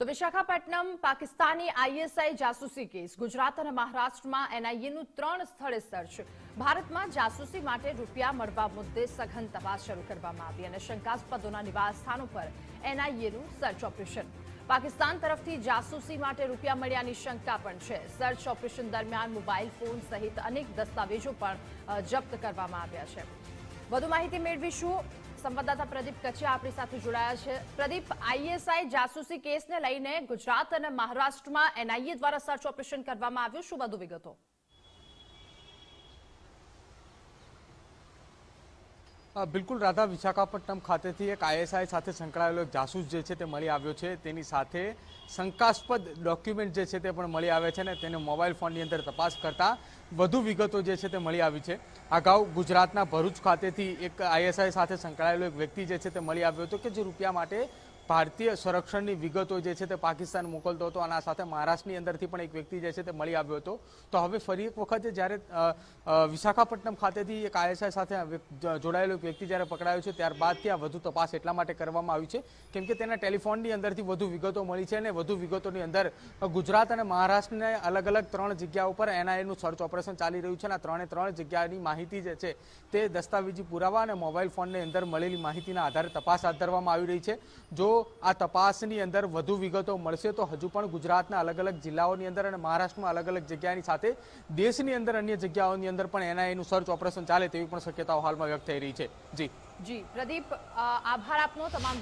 તો વિશાખાપટ્ટનમ પાકિસ્તાની આઈએસઆઈ જાસૂસી કેસ. ગુજરાત અને મહારાષ્ટ્રમાં એનઆઈએનું ત્રણ સ્થળે સર્ચ. ભારતમાં જાસૂસી માટે રૂપિયા મળવા મુદ્દે સઘન તપાસ શરૂ કરવામાં આવી અને શંકાસ્પદોના નિવાસ સ્થાનો પર એનઆઈએનું સર્ચ ઓપરેશન. પાકિસ્તાન તરફથી જાસૂસી માટે રૂપિયા મળ્યાની શંકા પણ છે. સર્ચ ઓપરેશન દરમિયાન મોબાઈલ ફોન સહિત અનેક દસ્તાવેજો પણ જપ્ત કરવામાં આવ્યા છે. વધુ માહિતી મેળવીશું સંવાદદાતા પ્રદીપ કચ્યા આપણી સાથે જોડાયા છે. પ્રદીપ, આઈએસઆઈ જાસૂસી કેસને લઈને ગુજરાત અને મહારાષ્ટ્રમાં એનઆઈએ દ્વારા સર્ચ ઓપરેશન કરવામાં આવ્યું. શું વધુ વિગતો? બિલકુલ રાધા વિશાખાપટ્ટનમ ખાતેથી એક આઈએસઆઈ સાથે સંકળાયેલો જાસૂસ જે છે તે મળી આવ્યો છે. તેની સાથે શંકાસ્પદ ડોક્યુમેન્ટ જે છે તે પણ મળી આવે છે ને તેને મોબાઈલ ફોનની અંદર તપાસ કરતાં વધુ વિગતો જે છે તે મળી આવી છે. અગાઉ ગુજરાતના ભરૂચ ખાતેથી એક આઈએસઆઈ સાથે સંકળાયેલો એક વ્યક્તિ જે છે તે મળી આવ્યો હતો કે જે રૂપિયા માટે ભારતીય સંરક્ષણની વિગતો જે છે તે પાકિસ્તાન મોકલતો હતો અને આ સાથે મહારાષ્ટ્રની અંદરથી પણ એક વ્યક્તિ જે છે તે મળી આવ્યો હતો. તો હવે ફરી એક વખત જ્યારે વિશાખાપટ્ટનમ ખાતેથી એક આઈએસઆઈ સાથે જોડાયેલો એક વ્યક્તિ જ્યારે પકડાયો છે ત્યારબાદથી આ વધુ તપાસ એટલા માટે કરવામાં આવી છે, કેમ કે તેના ટેલિફોનની અંદરથી વધુ વિગતો મળી છે અને વધુ વિગતોની અંદર ગુજરાત અને મહારાષ્ટ્રને અલગ અલગ ત્રણ જગ્યા ઉપર એનઆઈએનું સર્ચ ઓપરેશન ચાલી રહ્યું છે અને ત્રણે ત્રણ જગ્યાની માહિતી જે છે તે દસ્તાવેજી પુરાવા અને મોબાઈલ ફોનની અંદર મળેલી માહિતીના આધારે તપાસ હાથ ધરવામાં આવી રહી છે. જો આ તપાસની અંદર વધુ વિગતો મળશે તો હજુ પણ ગુજરાતના અલગ અલગ જિલ્લાઓની અંદર અને મહારાષ્ટ્રમાં અલગ અલગ જગ્યાની સાથે દેશની અંદર અન્ય જગ્યાઓની અંદર પણ એનઆઈનું સર્ચ ઓપરેશન ચાલે તેવી પણ શક્યતાઓ હાલમાં વ્યક્ત થઈ રહી છે. જી. જી, પ્રદીપ આભાર આપનો તમામ